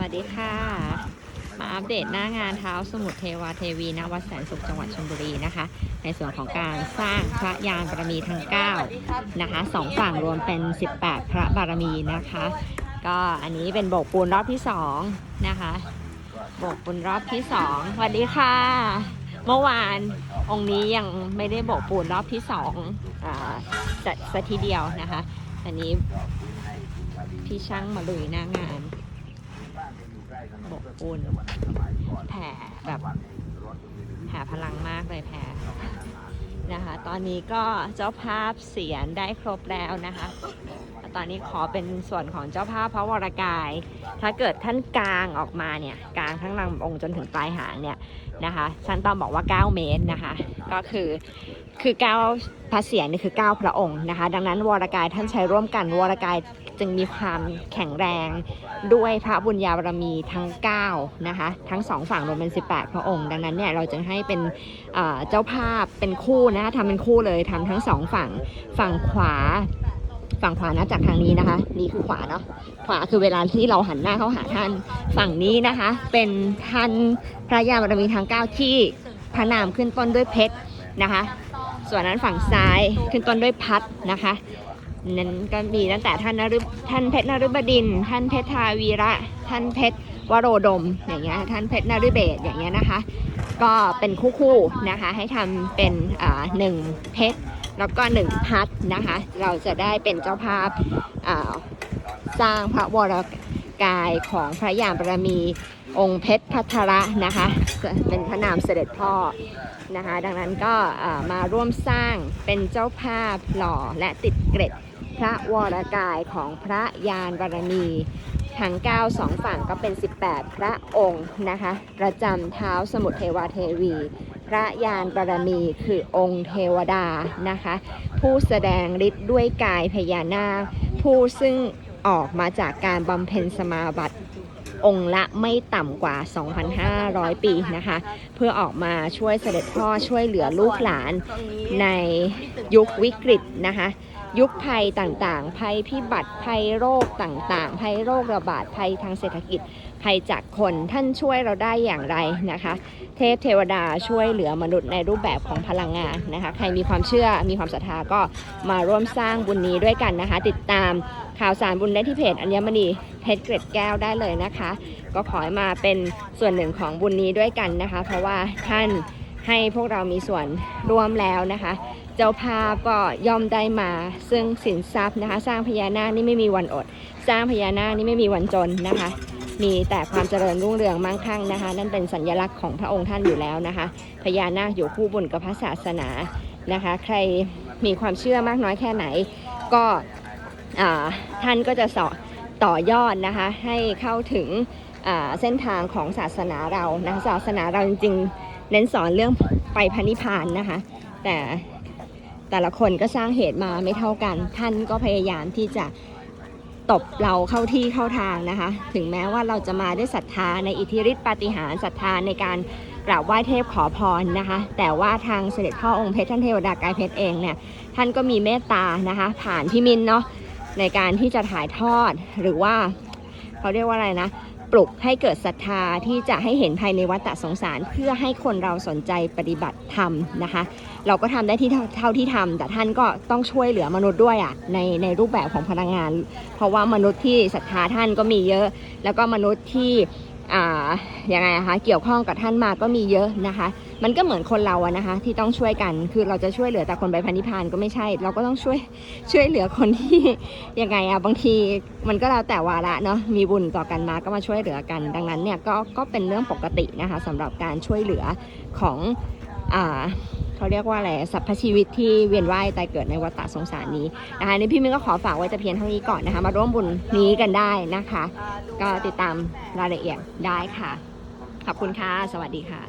วัสดีค่ะ มาอัปเดตหน้างานเท้าสมุทรเทวาเทวีณวัดแสนสุขจังหวัดชลบุรีนะคะ ในส่วนของการสร้างพระยานบารมีทั้ง9นะคะสองฝั่งรวมเป็น 18 พระบารมีนะคะ ก็อันนี้เป็นโบกปูนรอบที่2นะคะโบกปูนรอบที่2สวัสดีค่ะ เมื่อวานองค์นี้ยังไม่ได้โบกปูนรอบที่2อ่าจะสกทีเดียวนะคะ อันนี้พี่ช่างมาลุยหน้างาน บกปูนแผ่แบบแผ่พลังมากเลยแผ่นะคะ ตอนนี้ก็เจ้าภาพเสียนได้ครบแล้วนะคะ ตอนนี้ขอเป็นส่วนของเจ้าภาพพระวรกาย ถ้าเกิดท่านกลางออกมาเนี่ยกลางทั้งลำองค์จนถึงปลายหางเนี่ยนะคะชั้นต้อมบอกว่า 9 เมตรนะคะ ก็คือ คือ9พระเสียรนี่คือ9พระองค์นะคะ ดังนั้นวรกายท่านใช้ร่วมกัน วรกายจึงมีความแข็งแรง ด้วยพระบุญญาบารมีทั้ง9นะคะทั้งสองฝั่งรวมเป็น 18 พระองค์ ดังนั้นเนี่ยเราจึงให้เป็นเจ้าภาพเป็นคู่นะคะทำเป็นคู่เลยทำทั้งสองฝั่งฝั่งขวาฝั่งขวานะจากทางนี้นะคะ นี่คือขวาเนาะขวาคือเวลาที่เราหันหน้าเข้าหาท่าน ฝั่งนี้นะคะ เป็นท่านพระยาบารมีทั้ง9ที่พระนามขึ้นต้นด้วยเพชรนะคะ ส่วนนั้นฝั่งซ้ายขึ้นต้นด้วยพัดนะคะนั้นก็มีตั้งแต่ท่านนฤท่านเพชรนฤบดิน ท่านเพชรทาวีระ ท่านเพชรวโรดมอย่างเงี้ยท่านเพชรนฤเบศอย่างเงี้ยนะคะ ก็เป็นคู่ๆนะคะให้ทำเป็นอ่าหนึ่งเพชรแล้วก็หนึ่งพัดนะคะ เราจะได้เป็นเจ้าภาพอ่าสร้างพระวรกายของพระยามบารมี องค์เพชรพัทระนะคะ เป็นพระนามเสด็จพ่อนะคะ ดังนั้นก็มาร่วมสร้างเป็นเจ้าภาพหล่อและติดเกร็ดพระวรกายของพระยานบารมีทั้ง9สองฝั่งก็เป็น 18 พระองค์นะคะ ประจำเท้าสมุทรเทวาเทวี พระยานบารมีคือองค์เทวดานะคะ ผู้แสดงฤทธิ์ด้วยกายพญานาค ผู้ซึ่งออกมาจากการบำเพ็ญสมาบัติ องค์ละไม่ต่ำกว่า 2,500 ปีนะคะ เพื่อออกมาช่วยเสด็จพ่อช่วยเหลือลูกหลานในยุควิกฤตนะคะ ยุคภัยต่างๆ ภัยพิบัติภัยโรคต่างๆ ภัยโรคระบาดภัยทางเศรษฐกิจ ภัยจากคนท่านช่วยเราได้อย่างไรนะคะ เทพเทวดาช่วยเหลือมนุษย์ในรูปแบบของพลังงานนะคะใครมีความเชื่อมีความศรัทธาก็มาร่วมสร้างบุญนี้ด้วยกันนะคะ ติดตามข่าวสารบุญได้ที่เพจอัญมณีเพชรเกร็ดแก้วได้เลยนะคะ ก็ขอให้มาเป็นส่วนหนึ่งของบุญนี้ด้วยกันนะคะ เพราะว่าท่าน ให้พวกเรามีส่วนร่วมแล้วนะคะ เจ้าภาพก็ย่อมได้มา ซึ่งสินทรัพย์นะคะ สร้างพญานาคนี่ไม่มีวันอด สร้างพญานาคนี่ไม่มีวันจนนะคะ มีแต่ความเจริญรุ่งเรืองมั่งคั่งนะคะ นั่นเป็นสัญลักษณ์ของพระองค์ท่านอยู่แล้วนะคะ พญานาคอยู่คู่บุญกับพระศาสนานะคะ ใครมีความเชื่อมากน้อยแค่ไหน ก็ท่านก็จะสอต่อยอดนะคะให้เข้าถึงเส้นทางของศาสนาเรานะศาสนาเราจริง เน้นสอนเรื่องไปพระนิพพานนะคะ แต่แต่ละคนก็สร้างเหตุมาไม่เท่ากัน ท่านก็พยายามที่จะตบเราเข้าที่เข้าทางนะคะ ถึงแม้ว่าเราจะมาด้วยศรัทธาในอิทธิฤทธิปาฏิหาริย์ศรัทธาในการกราบไหว้เทพขอพรนะคะ แต่ว่าทางเสด็จพ่อองค์เพชรท่านเทวดากายเพชรเองเนี่ยท่านก็มีเมตตานะคะ ผ่านพี่มินเนาะในการที่จะถ่ายทอดหรือว่าเขาเรียกว่าอะไรนะ ปลุกให้เกิดศรัทธาที่จะให้เห็นภายในวัฏฏะสงสาร เพื่อให้คนเราสนใจปฏิบัติธรรมนะคะ เราก็ทำได้ที่เท่าที่ทำแต่ท่านก็ต้องช่วยเหลือมนุษย์ด้วยอะ่ะในในรูปแบบของพลังงาน เพราะว่ามนุษย์ที่ศรัทธาท่านก็มีเยอะ แล้วก็มนุษย์ที่ อ่ายังไงนะคะเกี่ยวข้องกับท่านมาก็มีเยอะนะคะ มันก็เหมือนคนเราอะนะคะ ที่ต้องช่วยกันคือเราจะช่วยเหลือแต่คนไปพันธิพานก็ไม่ใช่ เราก็ต้องช่วยช่วยเหลือคนที่ยังไงอะบางทีมันก็แล้วแต่วาระเนาะมีบุญต่อกันมาก็มาช่วยเหลือกัน ดังนั้นเนี่ยก็ก็เป็นเรื่องปกตินะคะสำหรับการช่วยเหลือของอ่า เขาเรียกว่าอะไรสรรพชีวิตที่เวียนว่ายตายเกิดในวัฏสงสารนี้นะคะนี่พี่มิ้นก็ขอฝากไว้จะเพียงเท่านี้ก่อนนะคะ มาร่วมบุญนี้กันได้นะคะ ก็ติดตามรายละเอียดได้ค่ะ ขอบคุณค่ะ สวัสดีค่ะ